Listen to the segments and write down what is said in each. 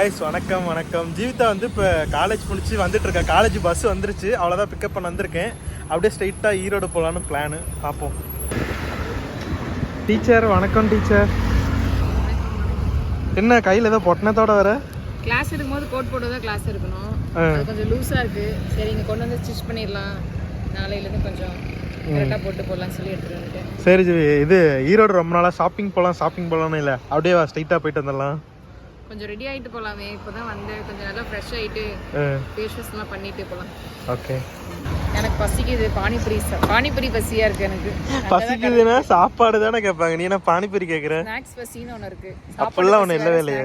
Guys வணக்கம் வணக்கம். ஜீவிதா வந்து இப்போ காலேஜ் முடிச்சு வந்துட்டு இருக்கா காலேஜ் பஸ் வந்துருச்சு. அவ்வளோதான் பிக்கப் பண்ண வந்திருக்கேன். அப்படியே ஸ்ட்ரைட்டாக ஈரோடு போகலான்னு பிளானு பார்ப்போம். டீச்சர் வணக்கம் டீச்சர் என்ன கையில் ஏதோ பொட்டணத்தோட வர? கிளாஸ் இருக்கும்போது கோட் போட்டு தான் கிளாஸ் இருக்கணும். அது கொஞ்சம் லூஸாக இருக்கு. சரி இங்கே கொண்டு வந்து ஸ்டிச் பண்ணிடலாம். நாளையிலேருந்து கொஞ்சம் கரெக்டாக போட்டு போடலாம்னு சொல்லி எடுத்துகிட்டு வந்துட்டேன். சரி ஜீவி இது ஈரோடு ரொம்ப நாளாக ஷாப்பிங் போகலாம் ஷாப்பிங் போகலான்னு இல்லை. அப்படியே ஸ்ட்ரைட்டாக போயிட்டு வந்துடலாம். கொஞ்சம் ரெடி ஆகிட்டு போகலாமே இப்போ தான் வந்து கொஞ்சம் நல்லா ஃப்ரெஷ் ஆகிட்டு ஃபேஷியஸ்லாம் பண்ணிட்டு போகலாம் ஓகே எனக்கு பசிக்குது பானிபூரி பானிபூரி பசியாக இருக்குது எனக்கு. பசிக்குதுன்னா சாப்பாடு தானே கேட்பாங்க. நீ என்ன பானிபூரி கேட்குற ஸ்நாக்ஸ் பசின்னு ஒன்று இருக்குது அப்பெல்லாம் ஒன்றும் இல்லவே இல்லையே.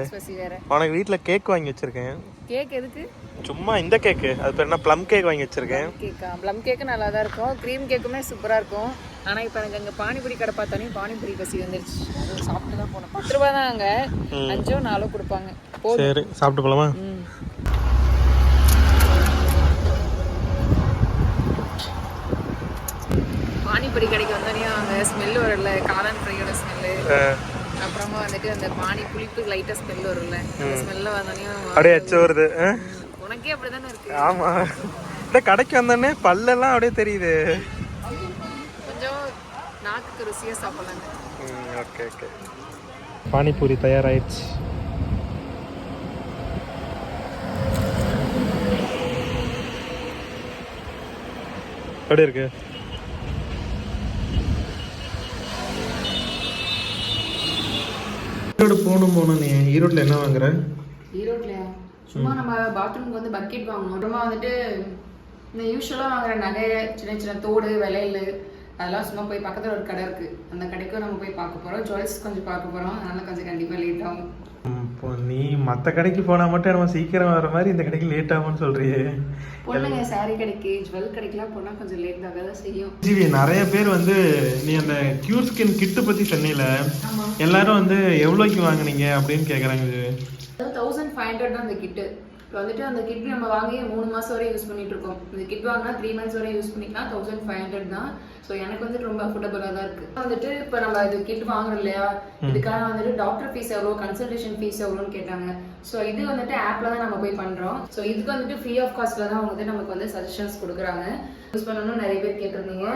உனக்கு வீட்டில் கேக் வாங்கி வச்சிருக்கேன். கேக் எதுக்கு? சும்மா இந்த கேக்கு அது பேர் என்ன? ப்ளம் கேக் வாங்கி வச்சிருக்கேன். கேக்கா ப்ளம் கேக்கு நல்லா தான் இருக்கும். க்ரீம் கேக்குமே சூப்பராக இருக்கும். ஆனால் இப்போ எனக்கு அங்கே பானிபூரி கடை பார்த்தாலே பானிபூரி பசி வந்துருச்சு. அது சாப்பிட்டு தான் போனோம். பத்து ரூபா தான் அங்கே. அஞ்சோ நாலோ கொடுப்பாங்க. சரி சாப்பிட்டு போலாமா? ம். பானிபூரி கடைக்கு வந்தோடனே அங்கே ஸ்மெல் வரும்ல காளான் ஃப்ரையோட ஸ்மெல்லு அப்புறமா வந்துட்டு அந்த பானி புளிப்பு லைட்டாக ஸ்மெல் வரும்ல அந்த ஸ்மெல்ல வந்தோடனே அப்படியே எச்ச வருது? உனக்கே அப்படிதானே இருக்கு. ஆமா. இந்த கடைக்கு வந்தோடனே பல்லெல்லாம் அப்படியே தெரியுது. நாக்குக்கு ருசியாக சாப்பிடலாங்க. Okay okay. பானிபூரி தயாராயிடுச்சு. எப்படி இருக்கு? ஈரோடு போகணும் போகணும் நீ ஈரோட்டில் என்ன வாங்குற? ஈரோட்லையா சும்மா நம்ம பாத்ரூம்க்கு வந்து பக்கெட் வாங்கணும். அப்புறமா வந்துட்டு இந்த யூஸ்வலாக வாங்குற நகை சின்ன சின்ன தோடு விலையில் அதெல்லாம் சும்மா போய் பக்கத்தில் ஒரு கடை இருக்குது அந்த கடைக்கும் நம்ம போய் பார்க்க போகிறோம் ஜுவல்ஸ் கொஞ்சம் பார்க்க போகிறோம் அதனால கொஞ்சம் கண்டிப்பாக லேட் ஆகும். இப்போ நீ மற்ற கடைக்கு போனால் மட்டும் நம்ம சீக்கிரம் வர மாதிரி இந்த கடைக்கு லேட் ஆகும்னு சொல்றியே. பொண்ணுங்க saree கடைக்கு ஜுவல் கடைக்கெலாம் போனால் கொஞ்சம் லேட் ஆக தான் செய்யும். ஜிவி நிறைய பேர் வந்து நீ அந்த கியூர் ஸ்கின் கிட்டு பற்றி சொன்னீல. எல்லாரும் வந்து எவ்வளோக்கு வாங்குனீங்க அப்படின்னு கேட்குறாங்க தௌசண்ட் ஃபைவ் ஹண்ட்ரட் தான் அந்த கிட்டு இப்போ வந்துட்டு அந்த கிட் நம்ம வாங்கி மூணு மாதம் வரை யூஸ் பண்ணிட்டு இருக்கோம் இந்த கிட் வாங்கினா த்ரீ மந்த்ஸ் வரை யூஸ் பண்ணிக்கலாம். தௌசண்ட் ஃபைவ் ஹண்ட்ரட் தான். ஸோ எனக்கு வந்துட்டு ரொம்ப அஃபோர்டபுளாக தான் இருக்கு. வந்துட்டு இப்போ நம்ம இது கிட் வாங்குறோம் இல்லையா? இதுக்காக வந்துட்டு டாக்டர் ஃபீஸ் எவ்வளோ கன்சல்டேஷன் ஃபீஸ் எவ்வளோன்னு கேட்டாங்க. ஸோ இது வந்துட்டு ஆப்ல தான் நம்ம போய் பண்ணுறோம் ஸோ இதுக்கு வந்துட்டு ஃப்ரீ ஆஃப் காஸ்ட்ல தான் வந்து நமக்கு வந்து சஜஷன்ஸ் கொடுக்குறாங்க. யூஸ் பண்ணணும்னு நிறைய பேர் கேட்டிருந்தீங்க.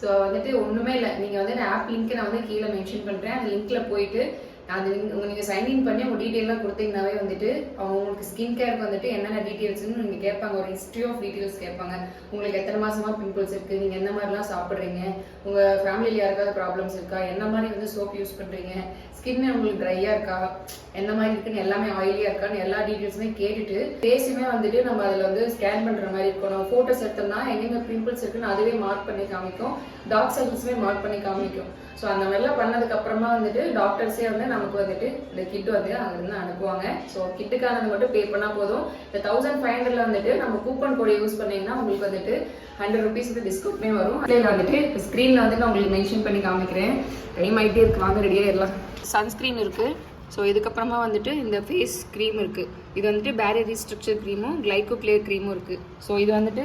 ஸோ வந்துட்டு ஒன்றுமே இல்லை. நீங்கள் வந்து ஆப் லிங்க் நான் வந்து கீழே மென்ஷன் பண்ணுறேன் அந்த லிங்க்ல போயிட்டு அது நீங்க- உங்க நீங்க சைன் இன் பண்ணி உங்க டீட்டெயிலாம் கொடுத்தீங்கனாவே வந்துட்டு அவங்க உங்களுக்கு ஸ்கின் கேருக்கு வந்துட்டு என்னென்ன டீட்டெயில்ஸ்னு நீங்க கேட்பாங்க. ஒரு ஹிஸ்ட்ரி ஆஃப் டீட்டெயில்ஸ் கேட்பாங்க. உங்களுக்கு எத்தனை மாசமா பிம்பிள்ஸ் இருக்கு? நீங்க என்ன மாதிரிலாம் சாப்பிட்றீங்க? உங்க ஃபேமிலியில் யாருக்காவது ப்ராப்ளம்ஸ் இருக்கா? என்ன மாதிரி வந்து சோப் யூஸ் பண்றீங்க? ஸ்கின் உங்களுக்கு ட்ரையா இருக்கா? என்ன மாதிரி இருக்குன்னு எல்லாமே ஆயிலியா இருக்கான்னு எல்லா டீட்டெயில்ஸுமே கேட்டுட்டு ஃபேஸுமே வந்துட்டு நம்ம அதில் வந்து ஸ்கேன் பண்ற மாதிரி இருக்கும். நம்ம ஃபோட்டோஸ் எடுத்தோம்னா எங்கெங்க பிம்பிள்ஸ் இருக்குன்னு அதுவே மார்க் பண்ணி காமிக்கும். டார்க் சர்க்கிள்ஸுமே மார்க் பண்ணி காமிக்கும். ஸோ அந்த மாதிரிலாம் பண்ணதுக்கு அப்புறமா வந்துட்டு டாக்டர்ஸே வந்து நமக்கு வந்துட்டு இந்த கிட் வந்து அங்கிருந்து அனுப்புவாங்க. ஸோ கிட்டுக்கானது மட்டும் பே பண்ணால் போதும். இந்த தௌசண்ட் ஃபைவ் ஹண்ட்ரட்ல வந்துட்டு நம்ம கூப்பன் கோடை யூஸ் பண்ணீங்கன்னா உங்களுக்கு வந்துட்டு ஹண்ட்ரட் ருபீஸ் வந்து டிஸ்கவுண்ட்மே வரும். அதில் வந்துட்டு ஸ்க்ரீனில் வந்து நான் உங்களுக்கு மென்ஷன் பண்ணி காமிக்கிறேன். டைம் ஆகிட்டே இருக்கு. வாங்க ரெடியாக எல்லாம் சன்ஸ்க்ரீன் இருக்குது ஸோ இதுக்கப்புறமா வந்துட்டு இந்த ஃபேஸ் க்ரீம் இருக்குது இது வந்துட்டு பேரியர் ரீஸ்ட்ரக்சர் க்ரீமும் கிளைகோ கிளியர் க்ரீமும் இருக்குது ஸோ இது வந்துட்டு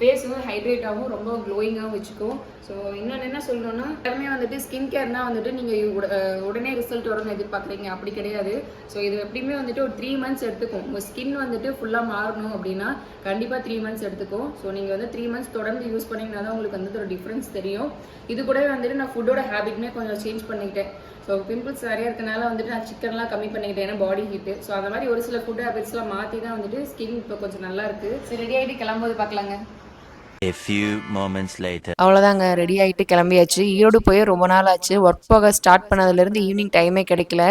ஃபேஸ் வந்து ஹைட்ரேட் ஆகும் ரொம்ப க்ளோயிங்காகவும் வச்சுக்கும். ஸோ இன்னொன்று என்ன சொல்லணும்னா எல்லாமே வந்துட்டு ஸ்கின் கேர்னால் வந்துட்டு நீங்கள் உடனே ரிசல்ட் வரும்னு எதிர்பார்க்குறீங்க. அப்படி கிடையாது. ஸோ இது எப்படியுமே வந்துட்டு ஒரு த்ரீ மந்த்ஸ் எடுத்துக்கும். உங்கள் ஸ்கின் வந்துட்டு ஃபுல்லாக மாறணும் அப்படின்னா கண்டிப்பாக த்ரீ மந்த்ஸ் எடுத்துக்கும். ஸோ நீங்கள் வந்து த்ரீ மந்த்ஸ் தொடர்ந்து யூஸ் பண்ணிங்கன்னா தான் உங்களுக்கு வந்துட்டு ஒரு டிஃப்ரென்ஸ் தெரியும். இது கூடவே வந்துட்டு நான் ஃபுட்டோட ஹேபிட்மே கொஞ்சம் சேஞ்ச் பண்ணிக்கிட்டேன். ஸோ பிம்பிள்ஸ் நிறைய இருக்கனால வந்துட்டு நான் சிக்கன்லாம் கம்மி பண்ணிக்கிட்டேன் ஏன்னா பாடி ஹீட்டு ஸோ அந்த மாதிரி ஒரு சில ஃபுட் ஹேபிட்ஸ்லாம் மாற்றி தான் வந்துட்டு ஸ்கின் இப்போ கொஞ்சம் நல்லா இருக்குது சரி ரெடி ஆகிட்டு கிளம்போது பார்க்கலாங்க. அவ்வளோதாங்க ரெடி ஆகிட்டு கிளம்பியாச்சு. ஈரோடு போய் ரொம்ப நாள் ஆச்சு. ஒர்க் போக ஸ்டார்ட் பண்ணதுலேருந்து ஈவினிங் டைமே கிடைக்கல.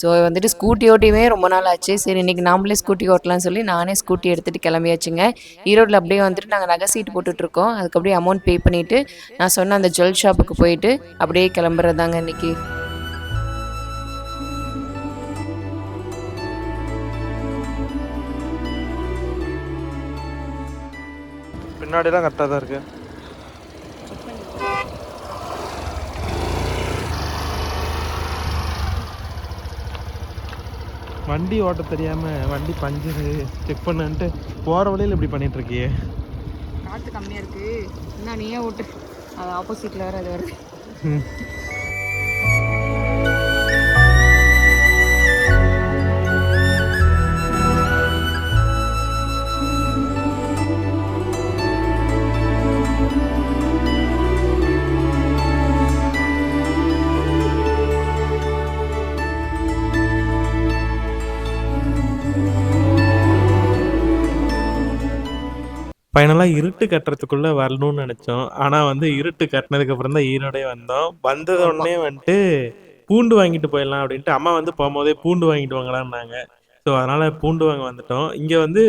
ஸோ வந்துட்டு ஸ்கூட்டி ஓட்டியுமே ரொம்ப நாள் ஆச்சு. சரி இன்னைக்கு நாமளே ஸ்கூட்டி ஓட்டலாம்னு சொல்லி நானே ஸ்கூட்டி எடுத்துகிட்டு கிளம்பியாச்சுங்க. ஈரோட்டில் அப்படியே வந்துட்டு நாங்கள் நகை சீட் போட்டுட்ருக்கோம். அதுக்கு அப்படியே அமௌண்ட் பே பண்ணிவிட்டு நான் சொன்ன அந்த ஜுவல் ஷாப்புக்கு போயிட்டு அப்படியே கிளம்புறதாங்க இன்னைக்கு. பின்னாடிலாம் கரெக்டாக தான் இருக்கு. வண்டி ஓட்ட தெரியாம வண்டி பஞ்சரு செக் பண்ணன்ட்டு போற வழியில இப்படி பண்ணிட்டு இருக்கியே. காற்று கம்மியாக இருக்குது என்ன நீயே ஓட்டு. அது ஆப்போசிட்டில் வேறு அது வருது ஃபைனலாக இருட்டு கட்டுறதுக்குள்ளே வரணும்னு நினச்சோம். ஆனால் வந்து இருட்டு கட்டினதுக்கு அப்புறம் தான் ஈரோடே வந்தோம். வந்தது உடனே வந்துட்டு பூண்டு வாங்கிட்டு போயிடலாம் அப்படின்ட்டு அம்மா வந்து போகும்போதே பூண்டு வாங்கிட்டு வாங்கலாம்னாங்க. ஸோ அதனால பூண்டு வாங்க வந்துட்டோம். இங்கே வந்து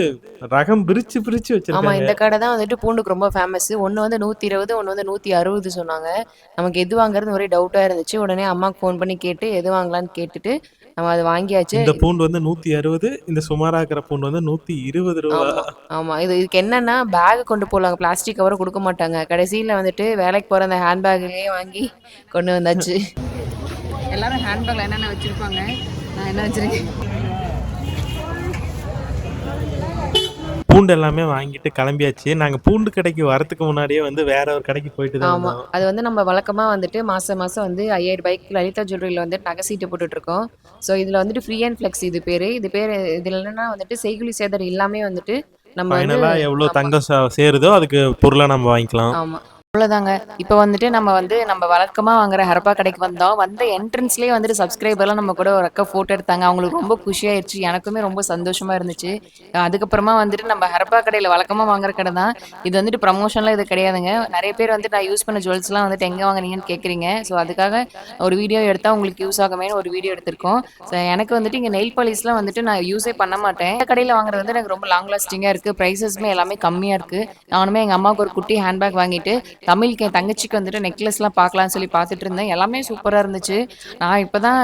ரகம் பிரிச்சு பிரிச்சு வச்சிருக்காங்க. இந்த கடை தான் வந்துட்டு பூண்டுக்கு ரொம்ப ஃபேமஸ் ஒன்று வந்து நூற்றி இருபது ஒன்று வந்து நூற்றி அறுபது சொன்னாங்க. நமக்கு எது வாங்குறது ஒரே டவுட்டாக இருந்துச்சு. உடனே அம்மாவுக்கு ஃபோன் பண்ணி கேட்டு எது வாங்கலான்னு கேட்டுட்டு நம்ம அதை வாங்கியாச்சு. இந்த பூண்டு வந்து நூற்றி அறுபது இந்த சுமாராக இருக்கிற பூண்டு வந்து நூற்றி இருபது ரூபா. ஆமா ஆமா. இது இதுக்கு என்னன்னா பேக் கொண்டு போகலாங்க பிளாஸ்டிக் கவரை கொடுக்க மாட்டாங்க. கடைசியில் வந்துட்டு வேலைக்கு போகிற அந்த ஹேண்ட் பேக்லேயே வாங்கி கொண்டு வந்தாச்சு. எல்லாரும் ஹேண்ட்பேக்ல என்னென்ன வச்சிருப்பாங்க? நான் என்ன வச்சிருக்கேன்? பூண்டு எல்லாமே வாங்கிட்டு கிளம்பியாச்சு. நாங்கள் பூண்டு கடைக்கு வரதுக்கு முன்னாடியே வந்து வேற ஒரு கடைக்கு போயிட்டு தான் ஆமா. அது வந்து நம்ம வழக்கமா வந்துட்டு மாசம் மாசம் வந்து ஐயாயிரம் ரூபாய்க்கு லலிதா ஜுவல்லரியில் வந்து நகை சீட்டு போட்டுட்டு இருக்கோம் ஸோ இதுல வந்துட்டு ஃப்ரீ அண்ட் ஃப்ளெக்ஸ் இது பேரு. இது பேர் இதுல என்னன்னா வந்துட்டு செய்குலி சேதர் எல்லாமே வந்துட்டு நம்ம வந்து ஃபைனலாக எவ்வளோ ஆமா. தங்கம் சே- சேருதோ அதுக்கு பொருளை நம்ம வாங்கிக்கலாம். ஆமா. அவ்வளோதாங்க இப்போ வந்துட்டு நம்ம வந்து நம்ம வழக்கமாக வாங்குற ஹரப்பா கடைக்கு வந்தோம். வந்த என்ட்ரன்ஸ்லேயே வந்துட்டு சப்ஸ்கிரைபர்லாம் நம்ம கூட ஒரு அக்கா ஃபோட்டோ எடுத்தாங்க. அவங்களுக்கு ரொம்ப குஷியாயிருச்சு. எனக்குமே ரொம்ப சந்தோஷமா இருந்துச்சு. அதுக்கப்புறமா வந்துட்டு நம்ம ஹரப்பா கடையில் வழக்கமாக வாங்குற கடை தான். இது வந்துட்டு ப்ரமோஷன்லாம் இது கிடையாதுங்க. நிறைய பேர் வந்து நான் யூஸ் பண்ண ஜுவல்ஸ்லாம் வந்துட்டு எங்கே வாங்குறீங்கன்னு கேட்குறீங்க ஸோ அதுக்காக ஒரு வீடியோ எடுத்தால் உங்களுக்கு யூஸ் ஆகுமேன்னு ஒரு வீடியோ எடுத்திருக்கோம். ஸோ எனக்கு வந்துட்டு இங்கே நெயில் பாலிஷ்லாம் வந்துட்டு நான் யூஸே பண்ண மாட்டேன். இந்த கடையில் வாங்குறது வந்து எனக்கு ரொம்ப லாங் லாஸ்டிங்காக இருக்குது ப்ரைஸஸுமே எல்லாமே கம்மியாக இருக்குது நானுமே எங்கள் அம்மாவுக்கு ஒரு குட்டி ஹேண்ட்பேக் வாங்கிட்டு தமிழுக்கு என் தங்கச்சிக்கு வந்துட்டு நெக்லஸ்லாம் பார்க்கலாம்னு சொல்லி பார்த்துட்டு இருந்தேன். எல்லாமே சூப்பராக இருந்துச்சு. நான் இப்போ தான்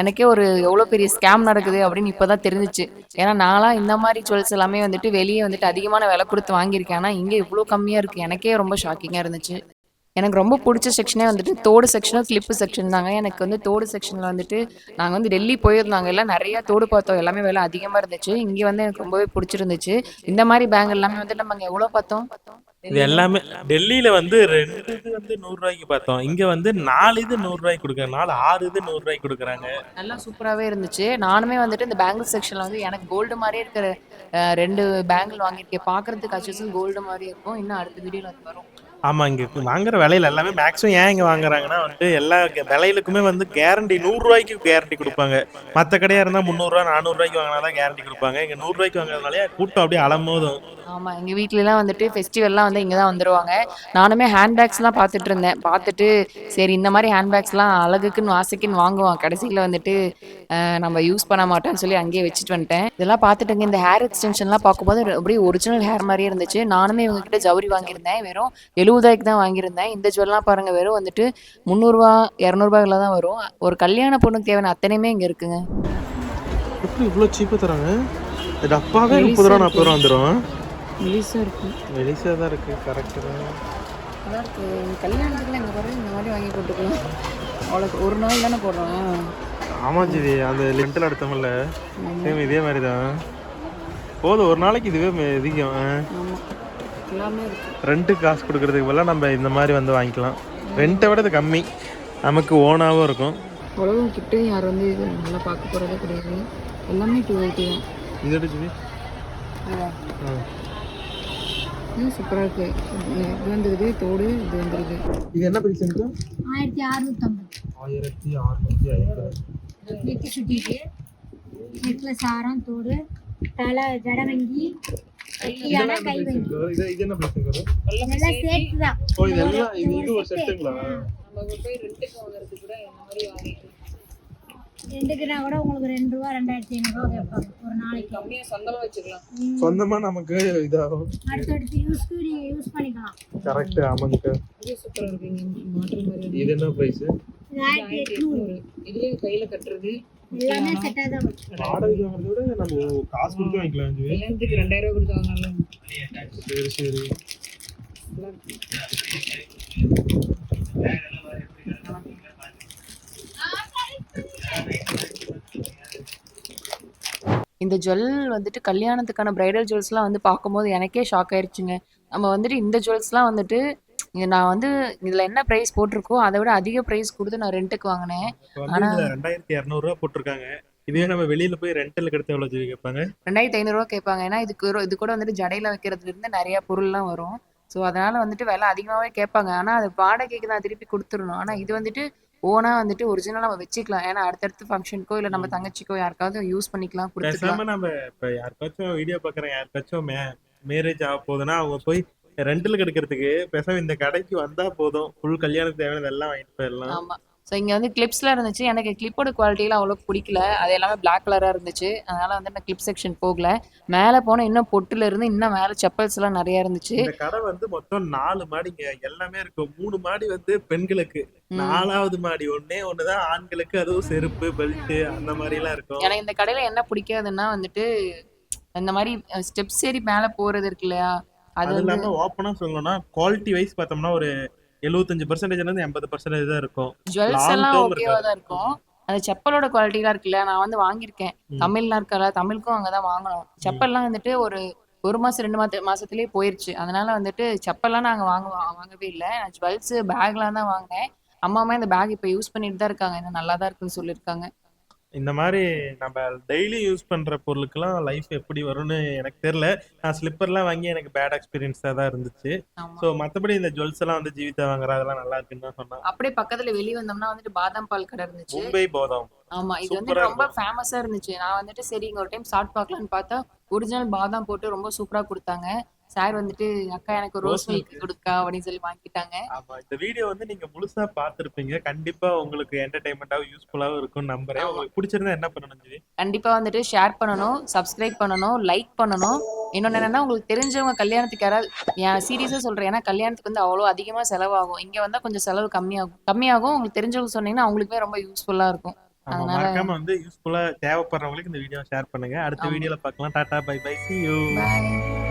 எனக்கே ஒரு எவ்வளோ பெரிய ஸ்கேம் நடக்குது அப்படின்னு இப்போ தான் தெரிஞ்சிச்சு. ஏன்னா நான்லாம் இந்த மாதிரி ஜுவல்ஸ் எல்லாமே வந்துட்டு வெளியே வந்துட்டு அதிகமான விலை கொடுத்து வாங்கியிருக்கேன். ஆனால் இங்கே இவ்வளோ கம்மியாக இருக்குது எனக்கே ரொம்ப ஷாக்கிங்காக இருந்துச்சு. எனக்கு ரொம்ப பிடிச்ச செக்ஷனே வந்துட்டு தோடு செக்ஷனும் கிளிப்பு செக்ஷன் தாங்க. எனக்கு வந்து தோடு செக்ஷனில் வந்துட்டு நாங்கள் வந்து டெல்லி போயிருந்தாங்க. எல்லாம் நிறையா தோடு பார்த்தோம். எல்லாமே விலை அதிகமாக இருந்துச்சு. இங்கே வந்து எனக்கு ரொம்பவே பிடிச்சிருந்துச்சு. இந்த மாதிரி பேங்க் எல்லாமே வந்து நம்ம அங்கே எவ்வளோ பார்த்தோம்? இது எல்லாமே டெல்லியில வந்து ரெண்டு இது வந்து நூறு ரூபாய்க்கு பார்த்தோம். இங்க வந்து நாலு இது நூறு ரூபாய்க்கு கொடுக்குறாங்க. நாலு ஆறு இது நூறு ரூபாய்க்கு கொடுக்குறாங்க. நல்லா சூப்பராகவே இருந்துச்சு. நானுமே வந்துட்டு இந்த பேங்கிள் செக்ஷனில் வந்து எனக்கு கோல்டு மாதிரியே இருக்கிற ரெண்டு பேங்கிள் வாங்கியிருக்கேன். பார்க்கறதுக்கு அச்சஸும் கோல்டு மாதிரி இருக்கும். இன்னும் அடுத்த வீடியோவில் அது வரும். ஆமா இங்க வாங்குற விலையில எல்லாமே மேக்ஸிமம் ஏன் இங்க வாங்குறாங்கன்னா வந்துட்டு எல்லா விலையிலுக்குமே விலைகளுக்குமே வந்து கேரண்டி நூறு ரூபாய்க்கு கேரண்டி கொடுப்பாங்க. மத்த கடையா இருந்தா முந்நூறுரூவா நானூறு ரூபாய்க்கு தான் கேரண்டி கொடுப்பாங்க. இங்க நூறு ரூபாய்க்கு வாங்குறதுனாலே கூட்டம் அப்படியே அலமோதும் ஆமாம் எங்கள் வீட்லலாம் வந்துட்டு ஃபெஸ்டிவல்லாம் வந்து இங்கே தான் வந்துருவாங்க. நானுமே ஹேண்ட்பேக்ஸ்லாம் பார்த்துட்டு இருந்தேன். பார்த்துட்டு சரி இந்த மாதிரி ஹேண்ட்பேக்ஸ்லாம் அழகுக்குன்னு வாசைக்குன்னு வாங்குவான் கடைசியில் வந்துட்டு நம்ம யூஸ் பண்ண மாட்டோம்னு சொல்லி அங்கேயே வச்சுட்டு வந்துட்டேன். இதெல்லாம் பார்த்துட்டுங்க இந்த ஹேர் எக்ஸ்டென்ஷன்லாம் பார்க்கும்போது அப்படியே ஒரிஜினல் ஹேர் மாதிரியே இருந்துச்சு. நானுமே இவங்ககிட்ட ஜவுரி வாங்கியிருந்தேன். வெறும் எழுபதாயிரக்கு தான் வாங்கியிருந்தேன். இந்த ஜுவல்லாம் பாருங்க வெறும் வந்துட்டு முந்நூறுரூவா இரநூறுபாயில் தான் வரும். ஒரு கல்யாண பொண்ணுக்கு தேவையான அத்தனையுமே இங்கே இருக்குங்க. எப்படி இவ்வளோ சீப்பாக தராங்க? டப்பாவே முப்பது ரூபா. நாற்பது ரூபா வந்துடும் மெலிசாக இருக்கும் வெளிசாக தான் இருக்கு கரெக்டு தான். நல்லா இருக்கு. கல்யாணத்துக்குலாம் இந்த மாதிரி இந்த மாதிரி வாங்கி போட்டுக்கலாம். அவ்வளோ ஒரு நாள் தானே போடுறோம். ஆமா ஜிவி அந்த லென்ட்டில் எடுத்தோம்ல. சேம் இதே மாதிரி தான் போதும் ஒரு நாளைக்கு இதுவே அதிகம். ஆமாம் எல்லாமே இருக்கு. ரெண்ட்டுக்கு காசு கொடுக்கறதுக்கு பதிலாக நம்ம இந்த மாதிரி வந்து வாங்கிக்கலாம். ரெண்ட்டை விட இது கம்மி. நமக்கு ஓனாகவும் இருக்கும். உலகம் கிட்ட யார் வந்து இது நல்லா பார்க்க போகிறதே கிடையாது. எல்லாமே டூ எயிட்டி தான். இது எடுத்து இது சூப்பராக இருக்கு. இது வந்துருது தோடு இது வந்துருது இது என்ன இருக்கு? ஆயிரத்தி அறுநூத்தம்பது. ஆயிரத்தி அறுநூத்தி ஐம்பது. சுட்டிட்டு நெக்லஸ் ஆரம் தோடு தலை ஜடவங்கி ரெண்டுக்குனா கூட உங்களுக்கு ரெண்டு ரூபா ரெண்டாயிரத்தி கேட்பாங்க. ஒரு நாளைக்கு. கம்மியாக சொந்தமாக வச்சுக்கலாம். சொந்தமா நமக்கு இதாகும். அடுத்தடுத்து யூஸ்க்கு நீங்கள் யூஸ் பண்ணிக்கலாம். கரெக்ட் ஆமாங்க இது மாதிரி என்ன பிரைஸ் இது ஆயிரத்தி எட்நூறு. இதுலேயே கையில் கட்டுறது. எல்லாமே செட்டாக தான் வரும். வாடகை வாங்குறத விட நம்ம காசு கொடுத்து வாங்கிக்கலாம் ஜிவி கல்யாணத்துக்கு ரெண்டாயிரம் ரூபா கொடுத்து வாங்கலாம். சரி சரி. இந்த ஜுவல் வந்துட்டு கல்யாணத்துக்கான பிரைடல் ஜுவல்ஸ்லாம் வந்து பார்க்கும்போது எனக்கே ஷாக் ஆயிருச்சுங்க. நம்ம வந்துட்டு இந்த ஜுவல்ஸ்லாம் வந்துட்டு இங்க நான் வந்து இதில் என்ன ப்ரைஸ் போட்டிருக்கோ அதை விட அதிக ப்ரைஸ் கொடுத்து நான் ரெண்ட்டுக்கு வாங்கினேன். இதுல ரெண்டாயிரத்தி இரநூறுவா போட்டிருக்காங்க. இதுவே நம்ம வெளியில போய் ரெண்டலுக்கு எடுத்து எவ்வளோ ஜிவி கேட்பாங்க? ரெண்டாயிரத்தி ஐநூறுரூவா கேட்பாங்க. ஏன்னா இதுக்கு இது கூட வந்துட்டு ஜடையில் வைக்கிறதுல இருந்து நிறைய பொருள்லாம் வரும். ஸோ அதனால வந்துட்டு விலை அதிகமாகவே கேட்பாங்க. ஆனால் அது வாடகைக்கு நான் திருப்பி கொடுத்துடணும். ஆனால் இது வந்துட்டு ஓனாக வந்துட்டு ஒரிஜினல் நம்ம வச்சுக்கலாம். ஏன்னா அடுத்தடுத்த ஃபங்க்ஷனுக்கோ இல்லை நம்ம தங்கச்சிக்கோ யாருக்காவது யூஸ் பண்ணிக்கலாம் கொடுத்துக்கலாம். நம்ம இப்ப யாருக்காச்சும் வீடியோ பாக்குறேன் யாருக்காச்சும் மே மேரேஜ் ஆக போகுதுன்னா அவங்க போய் ரெண்டில் கெடுக்கிறதுக்கு பேசாம இந்த கடைக்கு வந்தா போதும். ஃபுல் கல்யாணத்துக்கு தேவையானது எல்லாம் வாங்கிட்டு போயிடலாம். ஆமா. ஸோ இங்க வந்து கிளிப்ஸ்லாம் இருந்துச்சு. எனக்கு கிளிப்போட குவாலிட்டிலாம் அவ்வளோ பிடிக்கல. அது எல்லாமே பிளாக் கலரா இருந்துச்சு. அதனால வந்து நான் கிளிப் செக்ஷன் போகல. மேலே போன இன்னும் பொட்டுல இருந்து இன்னும் மேலே செப்பல்ஸ் எல்லாம் நிறைய இருந்துச்சு. இந்த கடை வந்து மொத்தம் நாலு மாடிங்க. எல்லாமே இருக்கும் மூணு மாடி வந்து பெண்களுக்கு. நாலாவது மாடி. ஒண்ணே ஒண்ணுதான் ஆண்களுக்கு. அதுவும் செருப்பு பெல்ட் அந்த மாதிரி எல்லாம் இருக்கும். எனக்கு இந்த கடையில என்ன பிடிக்காதுன்னா வந்துட்டு இந்த மாதிரி ஸ்டெப்ஸ் ஏறி மேலே போறது இருக்கு இல்லையா? அது இல்லாம ஓப்பனா சொல்லணும்னா குவாலிட்டி வைஸ் பார்த்தோம்னா ஒரு எழுபத்தஞ்சு பர்சன்டேஜ்ல இருந்து எண்பது பர்சன்டேஜ் தான் இருக்கும். ஜுவல்ஸ் எல்லாம் ஓகேவா. தான் இருக்கும். அந்த செப்பலோட குவாலிட்டிலாம் இருக்குல்ல நான் வந்து வாங்கியிருக்கேன். தமிழ்லாம் இருக்கல தமிழுக்கும் அங்கதான் வாங்கணும். செப்பல்லாம் வந்துட்டு ஒரு ஒரு மாசம் ரெண்டு மாச மாசத்துலயே போயிருச்சு. அதனால வந்துட்டு செப்பல்லாம் நாங்க வாங்க வாங்கவே இல்லை. நான் ஜுவல்ஸ் பேக்லாம் தான் வாங்கினேன். அம்மாவுமே இந்த பேக் இப்போ யூஸ் பண்ணிட்டு தான் இருக்காங்க. இன்னும் நல்லா தான் இருக்குன்னு சொல்லியிருக்காங்க. இந்த மாதிரி நம்ம டெய்லி யூஸ் பண்ற பொருளுக்கெல்லாம் லைஃப் எப்படி வரும்னு எனக்கு தெரியல. நான் ஸ்லிப்பர்லாம் வாங்கி எனக்கு பேட் எக்ஸ்பீரியன்ஸாக தான் இருந்துச்சு. ஸோ மற்றபடி இந்த ஜுவல்ஸ் எல்லாம் வந்து ஜீவிதா வாங்குற அதெல்லாம் நல்லா இருக்குன்னு தான் அப்படியே பக்கத்துல வெளிய வந்தோம்னா வந்துட்டு பாதாம் பால் கடை இருந்துச்சு. மும்பை போதம். ஆமா இது வந்து ரொம்ப. ஃபேமஸா இருந்துச்சு. நான் வந்துட்டு சரி இங்க ஒரு டைம் சாப்பிட்டு பார்க்கலாம்னு பார்த்தா ஒரிஜினல் பாதாம் போட்டு ரொம்ப சூப்பரா கொடுத்தாங்க. சார் வந்துட்டு அக்கா எனக்கு ரோஸ் மில்க். கொடுக்கா அப்படின்னு சொல்லி வாங்கிட்டாங்க. ஆமா இந்த வீடியோ வந்து நீங்க முழுசா பார்த்திருப்பீங்க. கண்டிப்பா உங்களுக்கு என்டர்டைன்மெண்ட்டாகவும் யூஸ்ஃபுல்லாகவும் இருக்கும்னு நம்புறேன். உங்களுக்கு பிடிச்சிருந்தா என்ன பண்ணணும் கண்டிப்பா வந்துட்டு ஷேர் பண்ணணும் சப்ஸ்கிரைப் பண்ணணும் லைக் பண்ணணும். இன்னொன்னு என்னன்னா உங்களுக்கு தெரிஞ்சவங்க கல்யாணத்துக்கு யாராவது என் சீரியஸா சொல்றேன். ஏன்னா கல்யாணத்துக்கு வந்து அவ்வளோ அதிகமா செலவாகும். இங்க வந்தா கொஞ்சம் செலவு கம்மியாகும். கம்மியாகும். உங்களுக்கு தெரிஞ்சவங்க சொன்னீங்கன்னா அவங்களுக்குமே ரொம்ப யூஸ்ஃபுல்லா இருக்கும். மறக்காம வந்து யூஸ்ஃபுல்லா தேவைப்படுறவங்களுக்கு இந்த வீடியோ ஷேர் பண்ணுங்க. அடுத்த. வீடியோல பார்க்கலாம். Tata bye bye you. Bye.